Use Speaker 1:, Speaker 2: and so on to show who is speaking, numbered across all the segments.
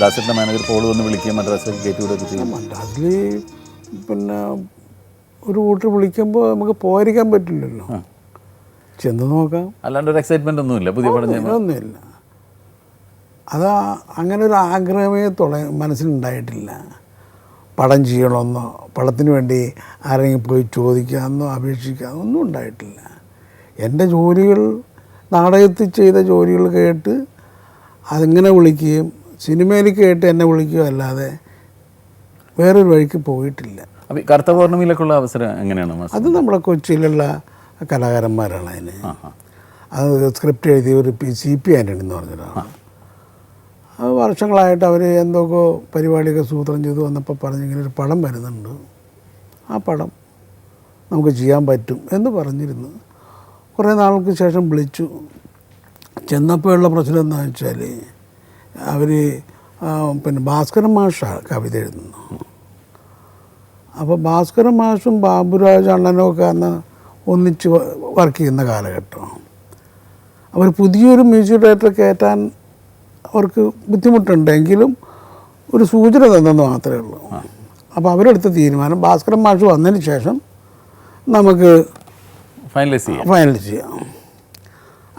Speaker 1: ദാസേട്ടന്റെ manager call വന്ന് വിളിക്കുകയും മദ്രാസിലേക്ക് കയറ്റി വിടുകയൊക്കെ ചെയ്യും.
Speaker 2: മദ്രാസിൽ പിന്നെ ഒരു കൂട്ടർ വിളിക്കുമ്പോൾ നമുക്ക് പോയിരിക്കാൻ പറ്റില്ലല്ലോ. ചെന്ന് നോക്കാം.
Speaker 1: അല്ലാണ്ട് ഒരു എക്സൈറ്റ്മെന്റ് ഒന്നുമില്ല പുതിയ പടം
Speaker 2: ഒന്നുമില്ല അതാ അങ്ങനെ ഒരു ആഗ്രഹമേ തുട മനസ്സിലുണ്ടായിട്ടില്ല. പടം ചെയ്യണമെന്നോ പടത്തിന് വേണ്ടി ആരെങ്കിലും പോയി ചോദിക്കാമെന്നോ അപേക്ഷിക്കാമെന്നോ ഒന്നും ഉണ്ടായിട്ടില്ല. എന്റെ ജോലികൾ നാടകത്തിൽ ചെയ്ത ജോലികൾ കേട്ട് അതിങ്ങനെ വിളിക്കുകയും സിനിമയിൽ കേട്ട് എന്നെ വിളിക്കുക അല്ലാതെ വേറൊരു വഴിക്ക് പോയിട്ടില്ല.
Speaker 1: അപ്പോൾ കറുത്ത പൗർണമിയിലേക്കുള്ള അവസരം എങ്ങനെയാണ്
Speaker 2: അത് നമ്മുടെ കൊച്ചിയിലുള്ള കലാകാരന്മാരാണ് അതിന്. അത് സ്ക്രിപ്റ്റ് എഴുതിയ ഒരു പി സി പി ആന്റണി എന്ന് പറഞ്ഞൊരാളാണ് അത് വർഷങ്ങളായിട്ട് അവർ എന്തൊക്കെയോ പരിപാടിയൊക്കെ സൂത്രം ചെയ്തു വന്നപ്പോൾ പറഞ്ഞ് ഇങ്ങനെ ഒരു പടം വരുന്നുണ്ട്. ആ പടം നമുക്ക് ചെയ്യാൻ പറ്റും എന്ന് പറഞ്ഞിരുന്നു. കുറേ നാൾക്ക് ശേഷം വിളിച്ചു. ചെന്നപ്പോഴുള്ള പ്രശ്നം എന്താണെന്ന് വെച്ചാൽ അവർ പിന്നെ ഭാസ്കരൻ മാഷാണ് കവിത എഴുതുന്നത് അപ്പോൾ ഭാസ്കരൻ മാഷും ബാബുരാജ് അണ്ണനും ഒക്കെ അന്ന് ഒന്നിച്ച് വർക്ക് ചെയ്യുന്ന കാലഘട്ടമാണ്. അവർ പുതിയൊരു മ്യൂസിക് ഡയറക്ടറെ കയറ്റാൻ അവർക്ക് ബുദ്ധിമുട്ടുണ്ടെങ്കിലും ഒരു സൂചന തന്നെന്ന് മാത്രമേ ഉള്ളൂ. അപ്പോൾ അവരെടുത്ത തീരുമാനം ഭാസ്കരൻ മാഷ് വന്നതിന് ശേഷം നമുക്ക്
Speaker 1: ഫൈനലൈസ് ചെയ്യാം.
Speaker 2: ഫൈനലൈസ് ചെയ്യാം.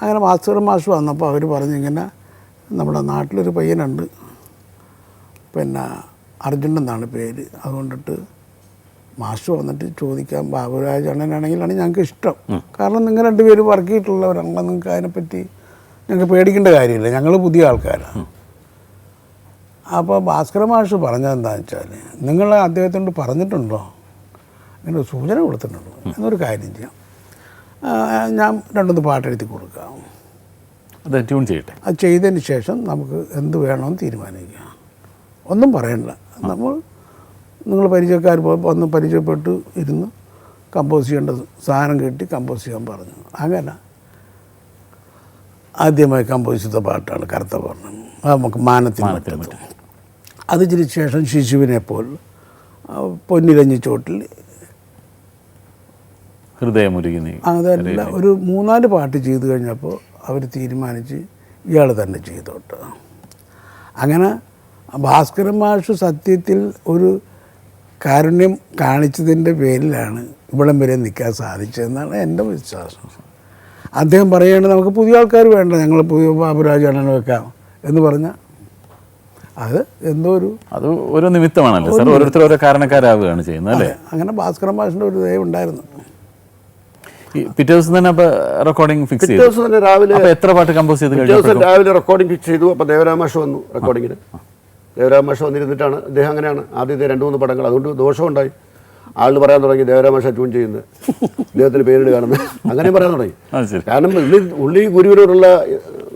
Speaker 2: അങ്ങനെ ഭാസ്കരൻ മാഷ് വന്നപ്പോൾ അവർ പറഞ്ഞു ഇങ്ങനെ നമ്മുടെ നാട്ടിലൊരു പയ്യനുണ്ട്. പിന്നെ അർജുൻ എന്നാണ് പേര്. അതുകൊണ്ടിട്ട് മാഷ് വന്നിട്ട് ചോദിക്കാം ബാബുരാജ് അണ്ണനാണെങ്കിലാണ് ഞങ്ങൾക്ക് ഇഷ്ടം. കാരണം നിങ്ങൾ രണ്ടുപേരും വർക്ക് ചെയ്തിട്ടുള്ളവരാണല്ലോ നിങ്ങൾക്ക് അതിനെപ്പറ്റി ഞങ്ങൾക്ക് പേടിക്കേണ്ട കാര്യമില്ല. ഞങ്ങൾ പുതിയ ആൾക്കാരാണ്. അപ്പോൾ ഭാസ്കര മാഷ് പറഞ്ഞതെന്താണെന്ന് വെച്ചാൽ നിങ്ങൾ അദ്ദേഹത്തോട് പറഞ്ഞിട്ടുണ്ടോ? ഇങ്ങനെ സൂചന കൊടുത്തിട്ടുണ്ടോ? എന്നൊരു കാര്യം ചെയ്യാം. ഞാൻ രണ്ടൊന്ന് പാട്ടെഴുതി കൊടുക്കാം.
Speaker 1: അത് ട്യൂൺ ചെയ്യട്ടെ.
Speaker 2: അത് ചെയ്തതിന് ശേഷം നമുക്ക് എന്ത് വേണമെന്ന് തീരുമാനിക്കുക ഒന്നും പറയണ്ട. നമ്മൾ നിങ്ങൾ പരിചയക്കാർ പോയപ്പോൾ വന്ന് പരിചയപ്പെട്ട് ഇരുന്ന് കമ്പോസ് ചെയ്യേണ്ട സാധനം കിട്ടി കമ്പോസ് ചെയ്യാൻ പറഞ്ഞു. അങ്ങനെ ആദ്യമായി കമ്പോസ് ചെയ്ത പാട്ടാണ് കറുത്ത വർണം അത് നമുക്ക് മാനത്തിന്
Speaker 1: അത്
Speaker 2: ചിരി അതിന് ശേഷം ശിശുവിനെ പോൽ പൊന്നിലഞ്ഞി ചോട്ടിൽ
Speaker 1: ഹൃദയമുരുകി
Speaker 2: അതല്ല ഒരു മൂന്നാൽ പാട്ട് ചെയ്തു കഴിഞ്ഞപ്പോൾ അവർ തീരുമാനിച്ച് ഇയാൾ തന്നെ ചെയ്തോട്ട്. അങ്ങനെ ഭാസ്കരൻ മാഷ് സത്യത്തിൽ ഒരു കാരുണ്യം കാണിച്ചതിന്റെ പേരിലാണ് ഇവിടം വരെ നിൽക്കാൻ സാധിച്ചതെന്നാണ് എന്റെ വിശ്വാസം. അദ്ദേഹം പറയുകയാണ് നമുക്ക് പുതിയ ആൾക്കാർ വേണ്ട ഞങ്ങൾ പുതിയ ബാബുരാജ് അണ്ണനെ വെക്കാം. എന്ന് പറഞ്ഞാൽ അത് എന്തോ ഒരു
Speaker 1: അത് ഓരോ നിമിത്തമാണല്ലോ. സാർ ഓരോരുത്തർ ഓരോ കാരണക്കാരാവുകയാണ് ചെയ്യുന്നത് അല്ലേ?
Speaker 2: അങ്ങനെ ഭാസ്കരൻ മാഷിന്റെ ഒരു ദയ ഉണ്ടായിരുന്നു.
Speaker 1: ഈ പിറ്റേ ദിവസം തന്നെ റെക്കോർഡിംഗ് ഫിക്സ് ചെയ്തു.
Speaker 3: ദിവസം തന്നെ രാവിലെ
Speaker 1: എത്ര പാട്ട് കമ്പോസ് ചെയ്ത്
Speaker 3: പിറ്റേ ദിവസം
Speaker 1: കഴിഞ്ഞു
Speaker 3: രാവിലെ റെക്കോർഡിംഗ് ഫിക്സ് ചെയ്തു. അപ്പോൾ ദേവരാമാഷ വന്നു റെക്കോർഡിങ്ങിന് ദേവരാമാഷ വന്നിരുന്നിട്ടാണ് അദ്ദേഹം അങ്ങനെയാണ്. ആദ്യത്തെ രണ്ട് മൂന്ന് പടങ്ങൾ. അതുകൊണ്ട് ദോഷമുണ്ടായി. ആൾ പറയാൻ തുടങ്ങി ദേവരാമാഷ ട്യൂൺ ചെയ്യുന്നത് ഇദ്ദേഹത്തിന് പേരിട് കാണുന്നത് അങ്ങനെ പറയാൻ തുടങ്ങി.
Speaker 1: ശരി.
Speaker 3: കാരണം ഉള്ളി ഉള്ളി ഗുരുവിനോടുള്ള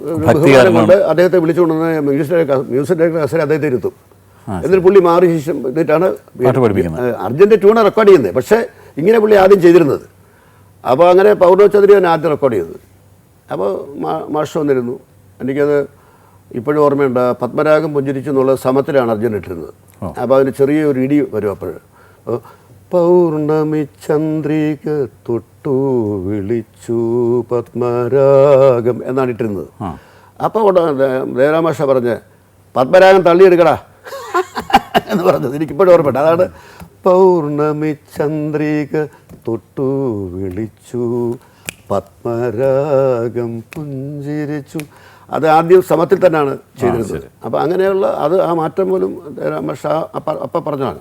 Speaker 3: ഒരു
Speaker 1: ഭക്തി
Speaker 3: ബഹുമാനം
Speaker 1: കാരണം.
Speaker 3: കൊണ്ട് അദ്ദേഹത്തെ വിളിച്ചുകൊണ്ടുവന്ന് മ്യൂസിക് ഡയറക്ടർ മ്യൂസിക് ഡയറക്ടർ അസരെ അദ്ദേഹത്തെ ഇരുത്തും. എന്നിട്ട് പുള്ളി മാറി ശേഷം എന്നിട്ടാണ്
Speaker 1: പാട്ട് പഠിപ്പിക്കുന്നത്.
Speaker 3: അർജന്റ് ട്യൂണ് റെക്കോർഡ് ചെയ്യുന്നത്. പക്ഷേ ഇങ്ങനെ പുള്ളി ആദ്യം ചെയ്തിരുന്നത്. അപ്പോൾ അങ്ങനെ പൗർണ ചൗധരിയാണ് ആദ്യം റെക്കോർഡ് ചെയ്തത് അപ്പോൾ മാഷ് വന്നിരുന്നു. എനിക്കത് ഇപ്പോഴും ഓർമ്മയുണ്ട്. പത്മരാഗം പുഞ്ചിരിച്ചു എന്നുള്ള സമത്തിലാണ് അർജുൻ ഇട്ടിരുന്നത്. അപ്പോൾ അതിന് ചെറിയൊരു ഇടി വരും അപ്പോഴ്. പൗർണമി ചന്ദ്രിക തൊട്ടു വിളിച്ചു പത്മരാഗം എന്നാണ് ഇട്ടിരുന്നത്. അപ്പോൾ ദേവരാമാഷ പറഞ്ഞ് പത്മരാഗം തള്ളിയെടുക്കടാ. എന്ന് പറഞ്ഞത് എനിക്കിപ്പോഴും ഓർമ്മയുണ്ട്. അതാണ് പൗർണമി ചന്ദ്രിക തൊട്ടു വിളിച്ചു. പത്മരാഗം പുഞ്ചിരിച്ചു. അത് ആദ്യം സമത്തിൽ തന്നെയാണ് ചെയ്തിരുന്നത്. അപ്പോൾ അങ്ങനെയുള്ള അത് ആ മാറ്റം പോലും ഷാ അപ്പ അപ്പം പറഞ്ഞതാണ്.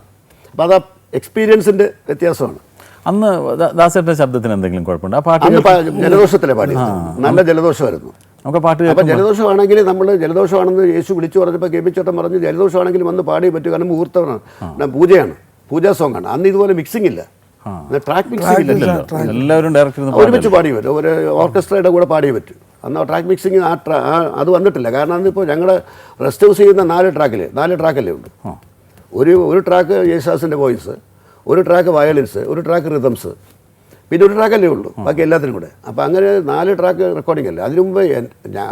Speaker 3: അപ്പോൾ അത് ആ എക്സ്പീരിയൻസിന്റെ വ്യത്യാസമാണ്.
Speaker 1: അന്ന് ദാ- ദാസേട്ടന്റെ ശബ്ദത്തിന് എന്തെങ്കിലും കുഴപ്പമുണ്ട്? ആ പാട്ട്
Speaker 3: ജലദോഷത്തിലെ പാടി നല്ല ജലദോഷമായിരുന്നു.
Speaker 1: നമുക്ക് പാട്ട്
Speaker 3: അപ്പം ജലദോഷമാണെങ്കിൽ നമ്മൾ ജലദോഷമാണെന്ന് യേശു വിളിച്ചു പറഞ്ഞപ്പോൾ കേൾപ്പിച്ചേട്ടൻ പറഞ്ഞു ജലദോഷമാണെങ്കിൽ വന്ന് പാടി പറ്റും കാരണം മുഹൂർത്തമാണ്. പൂജയാണ്. പൂജാ സോങ് ആണ് അന്ന് ഇതുപോലെ മിക്സിംഗ് ഇല്ല. ട്രാക്ക് മിക്സിംഗ് ഇല്ലല്ലോ.
Speaker 1: എല്ലാവരും ഡയറക്ടർ
Speaker 3: ഒരുമിച്ച് പാടി പറ്റും ഒരു ഓർക്കസ്ട്രയുടെ കൂടെ പാടി പറ്റും. അന്ന് ട്രാക്ക് മിക്സിംഗ് ആ ട്രാ അത് വന്നിട്ടില്ല. കാരണം അന്നിപ്പോൾ ഞങ്ങൾ റെസ്റ്റ് ഹൗസ് ചെയ്യുന്ന നാല് ട്രാക്കിൽ നാല് ട്രാക്കല്ലേ ഉണ്ട് ഒരു ഒരു ട്രാക്ക് യേശുദാസിന്റെ വോയിസ് ഒരു ട്രാക്ക് വയലിൻസ് ഒരു ട്രാക്ക് റിതംസ് പിന്നെ ഒരു ട്രാക്കല്ലേ ഉള്ളൂ. ബാക്കി എല്ലാത്തിനും കൂടെ. അപ്പോൾ അങ്ങനെ നാല് ട്രാക്ക് റെക്കോർഡിംഗ് അല്ലേ? അതിനു മുമ്പ്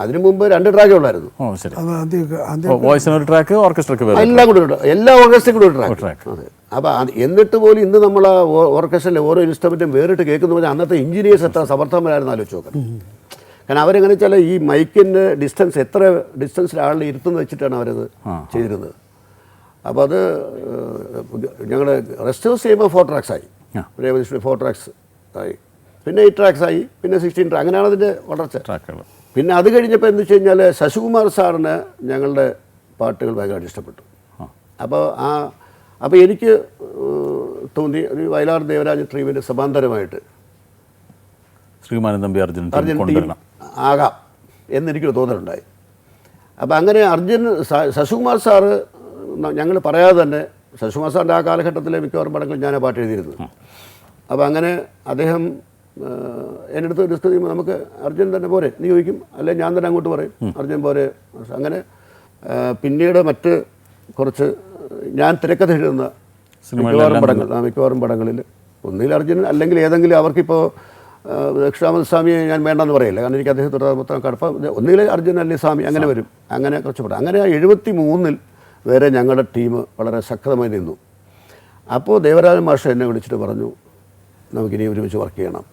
Speaker 3: അതിനു മുമ്പ് രണ്ട് ട്രാക്കേ ഉള്ളായിരുന്നു.
Speaker 1: ഓ ശരി.
Speaker 2: അത് ആദ്യമൊക്കെ
Speaker 1: ഒരു ട്രാക്ക് ഓർക്കസ്ട്രക്ക് വേറെ
Speaker 3: എല്ലാം കൂടെ എല്ലാ ഓർക്കസ്ട്രയും കൂടെ ഒരു ട്രാക്ക് അതെ. അപ്പോൾ എന്നിട്ട് പോലും ഇന്ന് നമ്മൾ ആ ഓർക്കസ്ട്രയിലെ ഓരോ ഇൻസ്ട്രുമെന്റും വേറിട്ട് കേൾക്കുന്ന പറഞ്ഞാൽ അന്നത്തെ എഞ്ചിനീയേഴ്സ് എത്ര സമർത്ഥന്മാരായിരുന്നു ആലോചിച്ച് നോക്കണം
Speaker 1: കാരണം
Speaker 3: അവരെങ്ങനെ വെച്ചാൽ ഈ മൈക്കിന്റെ ഡിസ്റ്റൻസ് എത്ര ഡിസ്റ്റൻസിൽ ആളിനെ ഇരുത്തുന്ന വെച്ചിട്ടാണ് അവരത് ചെയ്തിരുന്നത്. അപ്പോൾ അത് ഞങ്ങൾ റെസ്റ്റ് ഹൗസ് ചെയ്യുമ്പോൾ ഫോർ ട്രാക്സ് ആയി. ഫോർ ട്രാക്സ് ആയി. പിന്നെ എയ്റ്റ് ട്രാക്സ് ആയി പിന്നെ സിക്സ്റ്റീൻ ട്രാക്ക് അങ്ങനെയാണ് അതിന്റെ വളർച്ച.
Speaker 1: ട്രാക്കുകൾ
Speaker 3: പിന്നെ അത് കഴിഞ്ഞപ്പോൾ എന്ന് വെച്ച് കഴിഞ്ഞാൽ ശശികുമാർ സാറിന് ഞങ്ങളുടെ പാട്ടുകൾ ഭയങ്കരമായിട്ട് ഇഷ്ടപ്പെട്ടു. അപ്പോൾ ആ അപ്പോൾ എനിക്ക് തോന്നി ഒരു വയലാർ ദേവരാജ ട്രീമിന്റെ സമാന്തരമായിട്ട്
Speaker 1: ശ്രീമാനൻ തമ്പി അർജുൻ
Speaker 3: അർജുൻ ആകാം എന്നെനിക്കൊരു തോന്നലുണ്ടായി. അപ്പോൾ അങ്ങനെ അർജുൻ ശശികുമാർ സാറ് ഞങ്ങൾ പറയാതെ തന്നെ ശശികുമാർ സാറിന്റെ ആ കാലഘട്ടത്തിലെ മിക്കവാറും പടങ്ങൾ ഞാൻ ആ പാട്ട് എഴുതിയിരുന്നു അപ്പോൾ അങ്ങനെ അദ്ദേഹം എന്റെ അടുത്ത് ഒരു സ്ഥിതി നമുക്ക് അർജുൻ തന്നെ പോരെ നീ ചോദിക്കും. അല്ലെങ്കിൽ ഞാൻ തന്നെ അങ്ങോട്ട് പറയും. അർജുൻ പോരെ. അങ്ങനെ പിന്നീട് മറ്റ് കുറച്ച് ഞാൻ തിരക്കഥ എഴുതുന്ന മിക്കവാറും പടങ്ങൾ മിക്കവാറും പടങ്ങളിൽ ഒന്നിൽ അർജുൻ അല്ലെങ്കിൽ ഏതെങ്കിലും അവർക്കിപ്പോൾ ദക്ഷിണാമത് സ്വാമിയെ ഞാൻ വേണ്ടെന്ന് പറയില്ല. കാരണം എനിക്ക് അദ്ദേഹത്തോട് മൊത്തം കടപ്പ. ഒന്നുകിൽ അർജുൻ അല്ലെങ്കിൽ സ്വാമി അങ്ങനെ വരും. അങ്ങനെ കുറച്ച് പടം. അങ്ങനെ എഴുപത്തി മൂന്നിൽ വരെ ഞങ്ങളുടെ ടീം വളരെ ശക്തമായി നിന്നു. അപ്പോൾ ദേവരാജൻ മാഷ എന്നെ വിളിച്ചിട്ട് പറഞ്ഞു നമുക്കിനി ഒരുമിച്ച് വർക്ക് ചെയ്യണം.